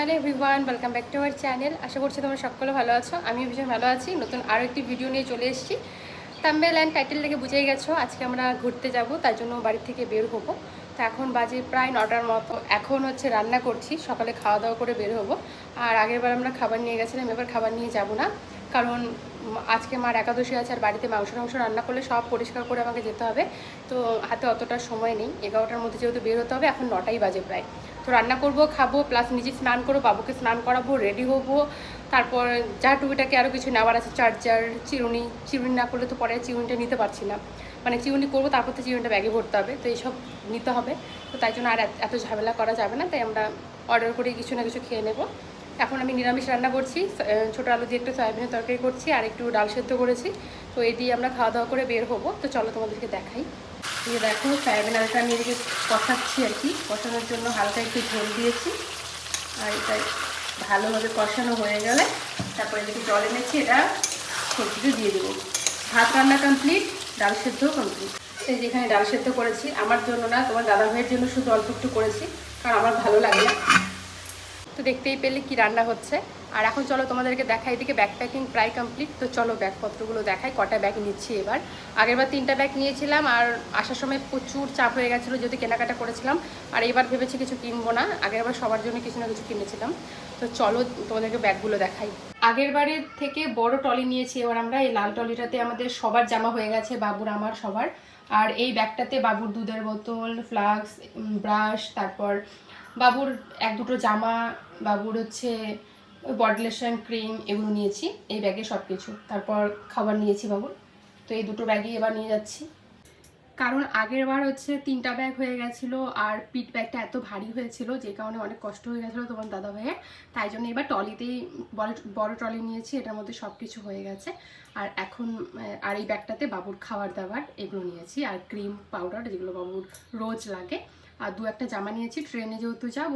Hello everyone, welcome back to our channel. আশা করছি তোমরা সকলে ভালো আছো। আমি ভীষণ ভালো আছি। নতুন আরও একটি ভিডিও নিয়ে চলে এসেছি। থাম্বেল অ্যান্ড টাইটেল থেকে বুঝেই গেছো, আজকে আমরা ঘুরতে যাব, তার জন্য বাড়ি থেকে বের হব। তো এখন বাজে প্রায় নটার মতো। এখন হচ্ছে রান্না করছি, সকালে খাওয়া দাওয়া করে বের হব। আর আগেরবার আমরা খাবার নিয়ে গেছিলাম, এবার খাবার নিয়ে যাব না। কারণ আজকে মার একাদশী আছে, আর বাড়িতে মাংস টাংস রান্না করলে সব পরিষ্কার করে আমাকে যেতে হবে। তো হাতে অতটা সময় নেই, এগারোটার মধ্যে যেহেতু বের হতে হবে, এখন নটাই বাজে প্রায়। রান্না করব, খাব প্লাস নিজে স্নান করব, বাবুকে স্নান করাবো রেডি হব। তারপর যা টুকিটাকে আরও কিছু নেওয়ার আছে চার্জার চিরুনি চিরুনি না করলে তো পরে চিরুনিটা নিতে পারছি না। মানে চিরুনি করব, তারপর তো চিরুনিটা ব্যাগে ভরতে হবে, তো এইসব নিতে হবে। তো তাই জন্য আর এত- এত ঝামেলা করা যাবে না, তাই আমরা অর্ডার করে কিছু না কিছু খেয়ে নেব। এখন আমি নিরামিষ রান্না করছি ছোটো আলু দিয়ে একটু সয়াবিনের তরকারি করছি, আর একটু ডাল সেদ্ধ করেছি। তো এই দিয়ে আমরা খাওয়া দাওয়া করে বের হব। তো চলো তোমাদেরকে দেখাই। এই দেখো সয়াবিন আলুটা আমি এদিকে কষাচ্ছি আর কি। কষানোর জন্য হালকা একটু ঝোল দিয়েছি। আর এটা ভালোভাবে কষানো হয়ে গেলে তারপরে এদিকে জল এনেছি, এটা সবজিটা দিয়ে দেবো। ভাত রান্না কমপ্লিট ডাল সেদ্ধ কমপ্লিট এই যেখানে ডাল সেদ্ধ করেছি, আমার জন্য না, তোমার দাদা ভাইয়ের জন্য শুধু অল্প একটু করেছি, কারণ আমার ভালো লাগে না। তো দেখতেই পেলে কি রান্না হচ্ছে। আর এখন চলো তোমাদেরকে দেখাই, এদিকে ব্যাগ প্যাকিং প্রায় কমপ্লিট তো চলো ব্যাগপত্রগুলো দেখাই, কটা ব্যাগ নিচ্ছি এবার। আগেরবার তিনটা ব্যাগ নিয়েছিলাম, আর আসার সময় প্রচুর চাপ হয়ে গেছিল যদি কেনাকাটা করেছিলাম। আর এবার ভেবেছি কিছু কিনবো না আগেরবার সবার জন্য কিছু না কিছু কিনেছিলাম। তো চলো তোমাদেরকে ব্যাগগুলো দেখাই। আগের বারের থেকে বড় টলি নিয়েছি, এবার আমরা এই লাল টলিটাতে আমাদের সবার জামা হয়ে গেছে, বাবুর, আমার, সবার। আর এই ব্যাগটাতে বাবুর দুধের বোতল ফ্লাক্স ব্রাশ তারপর বাবুর এক দুটো জামা, বাবুর হচ্ছে ওই বডি ক্রিম এগুলো নিয়েছি, এই ব্যাগে সব কিছু তারপর খাবার নিয়েছি বাবুর। তো এই দুটো ব্যাগই এবার নিয়ে যাচ্ছি। কারণ আগের বার হচ্ছে তিনটা ব্যাগ হয়ে গেছিল আর পিট ব্যাগটা এত ভারী হয়েছিল, যে কারণে অনেক কষ্ট হয়ে গেছিল তোমার দাদা ভাইয়ের। তাই জন্য এবার টলিতেই বড় টলি নিয়েছি, এটার মধ্যে সব কিছু হয়ে গেছে। আর এখন আর এই ব্যাগটাতে বাবুর খাবার দাবার এগুলো নিয়েছি। আর ক্রিম পাউডার যেগুলো বাবুর রোজ লাগে আর দু একটা জামা নিয়েছি, ট্রেনে যেহেতু যাব,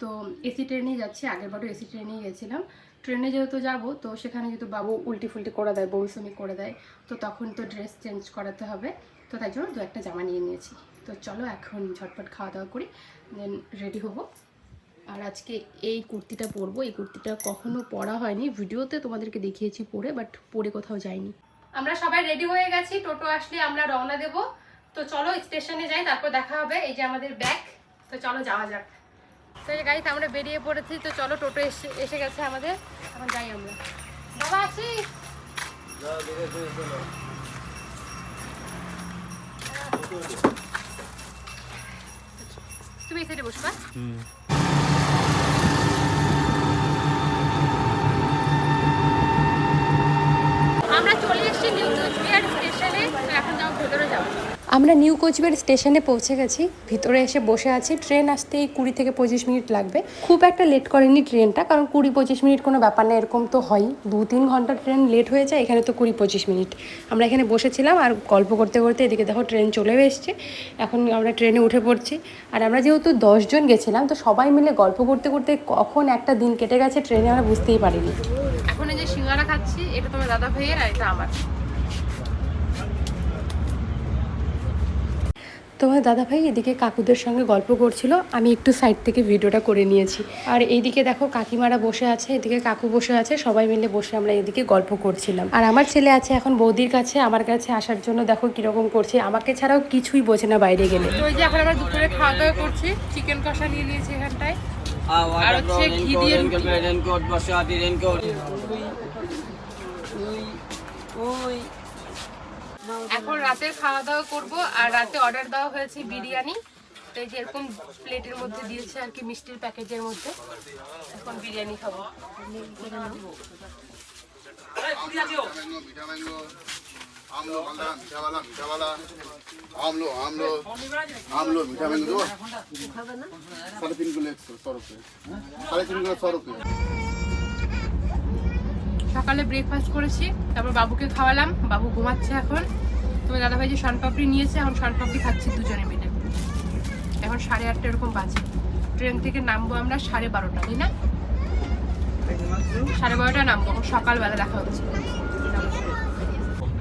তো এসি ট্রেনেই যাচ্ছি আগেরবারও এসি ট্রেনেই গেছিলাম। ট্রেনে যেহেতু যাব, তো সেখানে যেহেতু বাবু উল্টি ফুলটি করে দেয় বৌসমি করে দেয়, তো তখন তো ড্রেস চেঞ্জ করাতে হবে। তো তাই জন্য দু একটা জামা নিয়ে নিয়েছি। তো চলো এখন ঝটপট খাওয়া দাওয়া করি দেন রেডি হব। আর আজকে এই কুর্তিটা পরবো, এই কুর্তিটা কখনো পরা হয়নি। ভিডিওতে তোমাদেরকে দেখিয়েছি পরে বাট পরে কোথাও যাইনি। আমরা সবাই রেডি হয়ে গেছি, টোটো আসলে আমরা রওনা দেব। তো চলো স্টেশনে যাই তারপর দেখা হবে। এই যে আমাদের ব্যাগ তো চলো যাওয়া যাক। তো এই গাড়িতে আমরা বেরিয়ে পড়েছি তো চলো টোটো এসে এসে গেছে আমাদের। এখন যাই আমরা। বাবা আছি তুমি এই সাইডে বসবা। আমরা চলে এসেছি নিউ কোচবিহার স্টেশনে তো এখন যাও ভেতরে যাব আমরা নিউ কোচবিহার স্টেশনে পৌঁছে গেছি। ভিতরে এসে বসে আছি। ট্রেন আসতে এই কুড়ি থেকে পঁচিশ মিনিট লাগবে। খুব একটা লেট করেনি ট্রেনটা, কারণ কুড়ি পঁচিশ মিনিট কোনো ব্যাপার না, এরকম তো হয় দু তিন ঘণ্টা ট্রেন লেট হয়ে যায়, এখানে তো কুড়ি পঁচিশ মিনিট। আমরা এখানে বসেছিলাম আর গল্প করতে করতে এদিকে দেখো ট্রেন চলেও এসছে। এখন আমরা ট্রেনে উঠে পড়ছি। আর আমরা যেহেতু দশজন গেছিলাম, তো সবাই মিলে গল্প করতে করতে কখন একটা দিন কেটে গেছে, ট্রেনে আমরা বুঝতেই পারিনি। এখন এই যে সিঙ্গারা খাচ্ছি, এটা তোমার দাদা ভাইয়ের আর এটা আমার। তোমার দাদা ভাই এদিকে কাকুদের সঙ্গে গল্প করছিল আমি একটু সাইড থেকে ভিডিওটা করে নিয়েছি। আর এইদিকে দেখো কাকিমারা বসে আছে এদিকে কাকু বসে আছে সবাই মিলে বসে আমরা এদিকে গল্প করছিলাম। আর আমার ছেলে আছে এখন বৌদির কাছে আমার কাছে আসার জন্য দেখো কীরকম করছে আমাকে ছাড়াও কিছুই বোঝে না বাইরে গেলে। ওই যে এখন আমরা দুপুরে খাওয়া দাওয়া করছি চিকেন কষা নিয়ে নিয়েছি এখানটায়। আর হচ্ছে ঘি দিয়ে রুটি। রেনকোট বর্ষাতি রেনকোট এখন রাতে খাওয়া দাওয়া করব, আর রাতে অর্ডার দেওয়া হয়েছে বিরিয়ানি। এই যে এরকম প্লেটের মধ্যে দিয়েছে আর কি মিষ্টির প্যাকেজের মধ্যে। এখন বিরিয়ানি খাব। সাড়ে তিন কিলো একশো সাড়ে তিন কিলো সরকার সকালে ব্রেকফাস্ট করেছি তারপর বাবুকে খাওয়ালাম বাবু ঘুমাচ্ছে এখন। তবে দাদাভাই যে শানপাপড়ি নিয়েছে এখন শানপাপড়ি খাচ্ছি দুজনে মিলে। এখন সাড়ে আটটা এরকম বাজে। ট্রেন থেকে নামবো আমরা সাড়ে বারোটা তাই না? সাড়ে বারোটা নামবো এখন সকালবেলা দেখা হচ্ছে।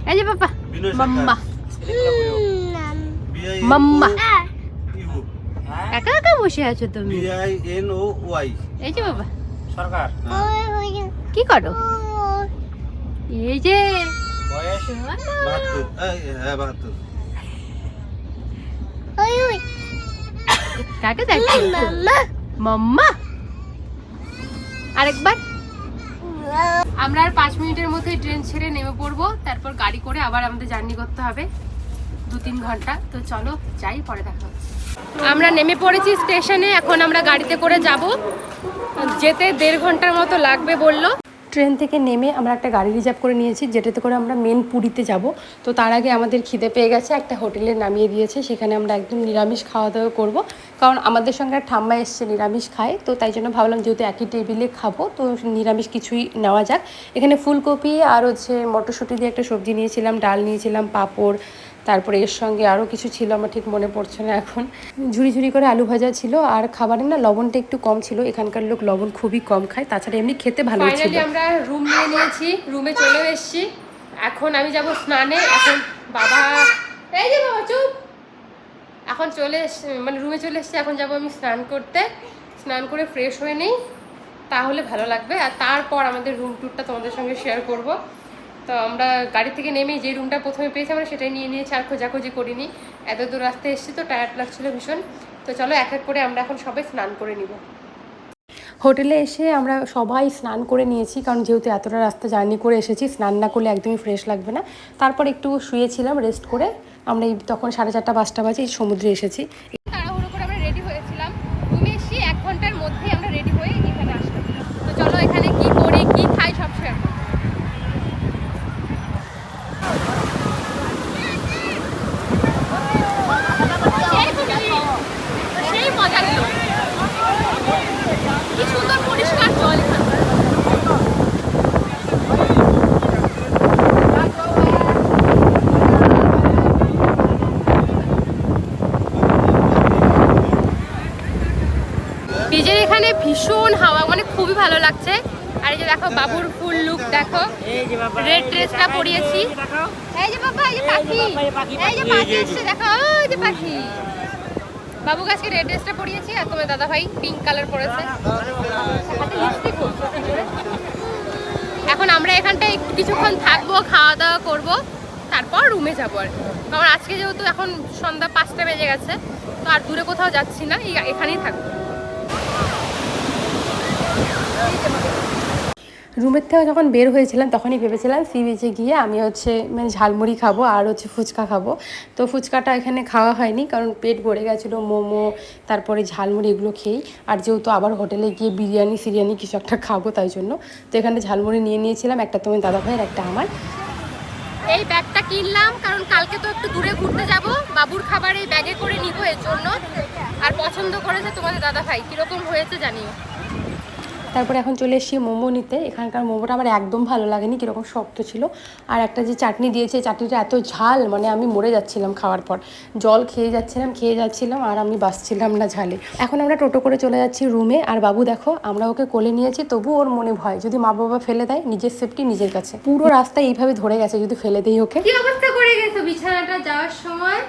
এই যে বাবা মাম্মা। মাম্মা। একা একা বসে আছো তুমি? এই যে বাবা। সরকার। কি করো? এই যে বয়স? হ্যাঁ বাহাত্তর। কাকে দেখছ? মাম্মা। আরেকবার। আমরা আর পাঁচ মিনিটের মধ্যে ট্রেন ছেড়ে নেমে পড়ব। তারপর গাড়ি করে আবার আমাদের জার্নি করতে হবে। দু তিন ঘণ্টা। তো চলো যাই পরে দেখা হচ্ছে। আমরা নেমে পড়েছি স্টেশনে। এখন আমরা গাড়িতে করে যাব। যেতে দেড় ঘণ্টার মতো লাগবে বলল। ট্রেন থেকে নেমে আমরা একটা গাড়ি রিজার্ভ করে নিয়েছি, যেটাতে করে আমরা মেন পুরীতে যাব। তো তার আগে আমাদের খিদে পেয়ে গেছে, একটা হোটেলে নামিয়ে দিয়েছে, সেখানে আমরা একদম নিরামিষ খাওয়া দাওয়া করব। কারণ আমাদের সঙ্গে ঠাম্মা এসছে নিরামিষ খায়, তো তাই জন্য ভাবলাম যেহেতু একই টেবিলে খাব, তো নিরামিষ কিছুই নেওয়া যাক। এখানে ফুলকপি আর হচ্ছে মটরশুঁটি দিয়ে একটা সবজি নিয়েছিলাম, ডাল নিয়েছিলাম, পাঁপড় তারপরে এর সঙ্গে আরও কিছু ছিল, আমার ঠিক মনে পড়ছে না এখন। ঝুড়ি ঝুড়ি করে আলু ভাজা ছিল, আর খাবারে না লবণটা একটু কম ছিল, এখানকার লোক লবণ খুবই কম খায়, তাছাড়া এমনি খেতে ভালো ছিল। আমরা রুম নিয়ে নিয়েছি রুমে চলে এসেছি। এখন আমি যাব স্নানে, এখন বাবা, এই যে বাবা, চুপ। এখন চলে এস- মানে রুমে চলে এসেছি, এখন যাব আমি স্নান করতে। স্নান করে ফ্রেশ হয়ে নেই, তাহলে ভালো লাগবে। আর তারপর আমাদের রুম ট্যুরটা তোমাদের সঙ্গে শেয়ার করব। তো আমরা গাড়ি থেকে নেমে যে রুমটা প্রথমে পেয়েছি আমরা সেটাই নিয়ে নিয়েছি আর খোঁজাখুঁজি করিনি। এত দূর রাস্তায় এসেছি তো টায়ার্ড লাগছিল ভীষণ। তো চলো এক এক করে আমরা এখন সবাই স্নান করে নিব। হোটেলে এসে আমরা সবাই স্নান করে নিয়েছি, কারণ যেহেতু এতটা রাস্তা জার্নি করে এসেছি, স্নান না করলে একদমই ফ্রেশ লাগবে না। তারপর একটু শুয়েছিলাম রেস্ট করে আমরা এই তখন সাড়ে চারটা, পাঁচটা বাজে সমুদ্রে এসেছি তাড়াহুড়ো করে আমরা রেডি হয়েছিলাম রুমে এসে এক ঘণ্টার মধ্যেই আমরা রেডি হয়ে এখানে আসলাম তো চলো এখানে কি করি কি খাই সব শেয়ার করব। সেই খুশি, সেই মজা নিল কি সুন্দর পরিষ্কার জল এখানে। বীজের এখানে ভীষণ হাওয়া মানে খুবই ভালো লাগছে। আর এই যে দেখো, বাবুর ফুল লুক দেখো। রেড ড্রেসটা পরিয়েছি। এই যে বাবা, এই যে পাখি। এই যে পাখি দেখো ওই যে পাখি। বাবু আজকে রেড ড্রেসটা পরিয়েছি, আর তোমার দাদা ভাই পিঙ্ক কালার পরেছে। এখন আমরা এখানটায় একটু কিছুক্ষণ থাকব খাওয়া দাওয়া করব। তারপর রুমে যাব আর কারণ আজকে যেহেতু এখন সন্ধ্যা পাঁচটা বেজে গেছে, তো আর দূরে কোথাও যাচ্ছি না এখানেই থাকব। রুমের থেকে যখন বের হয়েছিলাম, তখনই ভেবেছিলাম সি বিচে গিয়ে আমি হচ্ছে মানে ঝালমুড়ি খাব আর হচ্ছে ফুচকা খাব। তো ফুচকাটা এখানে খাওয়া হয়নি, কারণ পেট ভরে গেছিল, মোমো, তারপরে ঝালমুড়ি এগুলো খেয়েই। আর যেহেতু আবার হোটেলে গিয়ে বিরিয়ানি, সিরিয়ানি কিছু একটা খাব তাই জন্য, তো এখানে ঝালমুড়ি নিয়ে নিয়েছিলাম, একটা তোমার দাদা ভাইয়ের একটা আমার। এই ব্যাগটা কিনলাম, কারণ কালকে তো একটু দূরে ঘুরতে যাব। বাবুর খাবার এই ব্যাগে করে নিব এর জন্য। আর পছন্দ করেছে তোমাদের দাদা ভাই কীরকম হয়েছে জানিও। তারপরে এখন চলে এসেছি মোমো নিতে। এখানকার মোমোটা আমার একদম ভালো লাগেনি, কীরকম শক্ত ছিল। আর একটা যে চাটনি দিয়েছে চাটনিটা এত ঝাল মানে আমি মরে যাচ্ছিলাম খাওয়ার পর। জল খেয়ে যাচ্ছিলাম খেয়ে যাচ্ছিলাম, আর আমি বাসছিলাম না ঝালে। এখন আমরা টোটো করে চলে যাচ্ছি রুমে আর বাবু দেখো, আমরা ওকে কোলে নিয়েছি তবু ওর মনে ভয়। যদি মা বাবা ফেলে দেয়, নিজের সেফটি নিজের কাছে। পুরো রাস্তা এইভাবে ধরে গেছে, যদি ফেলে দেই ওকে। অবস্থা করে গেছো? বিছানাটা যাওয়ার সময়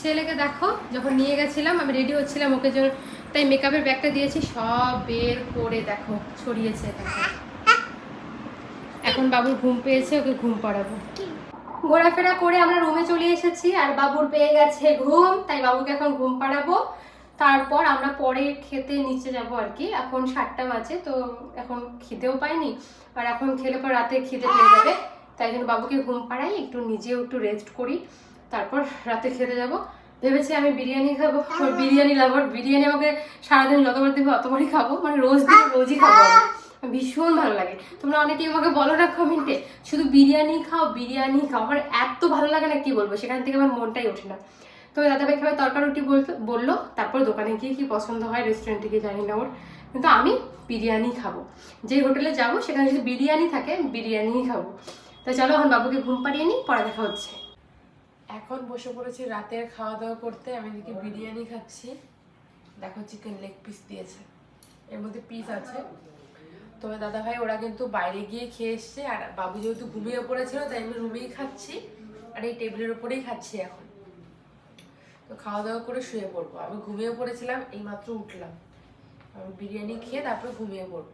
ছেলেকে দেখো, যখন নিয়ে গেছিলাম, আমি রেডি হচ্ছিলাম ওকে জন্য তাই মেকআপের ব্যাগটা দিয়েছি, সব বের করে দেখো, ছড়িয়েছে এখন বাবুর ঘুম পেয়েছে, ওকে ঘুম পাড়াবো। ঘোরাফেরা করে আমরা রুমে চলে এসেছি, আর বাবুর পেয়ে গেছে ঘুম, তাই বাবুকে এখন ঘুম পাড়াবো। তারপর আমরা পরে খেতে নিচে যাব আর কি, এখন সাতটা বাজে, তো এখন খিদেও পাইনি। আর এখন খেলে পর রাতে খিদে পেয়ে যাবে, তাই জন্য বাবুকে ঘুম পাড়াই, একটু নিজেও একটু রেস্ট করি, তারপর রাতে খেতে যাব। ভেবেছি আমি বিরিয়ানি খাব বিরিয়ানি লাভার বিরিয়ানি আমাকে সারাদিন যতবার দেবে অতবারই খাব মানে রোজ দিন রোজই খাব ভীষণ ভালো লাগে। তোমরা অনেকেই আমাকে বলো না কমেন্টে শুধু বিরিয়ানি খাও বিরিয়ানি খাও, আমার এত ভালো লাগে না কি বলব, সেখান থেকে আমার মনটাই ওঠে না। তো দাদাভাই খাবার তরকার রুটি বলতো, বলল, তারপর দোকানে গিয়ে কি পছন্দ হয় রেস্টুরেন্টে গিয়ে জানি না ওর। কিন্তু আমি বিরিয়ানি খাব। যে হোটেলে যাব, সেখানে যদি বিরিয়ানি থাকে বিরিয়ানিই খাব। তো চলো এখন বাবুকে ঘুম পাড়িয়ে নিই, পরে দেখা হচ্ছে। এখন বসে পড়েছি রাতের খাওয়া দাওয়া করতে। আমি এদিকে বিরিয়ানি খাচ্ছি। দেখো চিকেন লেগ পিস দিয়েছে। এর মধ্যে পিস আছে। তবে দাদা ভাই ওরা কিন্তু বাইরে গিয়ে খেয়ে এসছে। আর বাবু যেহেতু ঘুমিয়ে পড়েছিল, তাই আমি রুমেই খাচ্ছি। আর এই টেবিলের উপরেই খাচ্ছি এখন। তো তো খাওয়া দাওয়া করে শুয়ে পড়ব। আমি ঘুমিয়ে পড়েছিলাম, এইমাত্র উঠলাম। আমি বিরিয়ানি খেয়ে তারপরে ঘুমিয়ে পড়ব।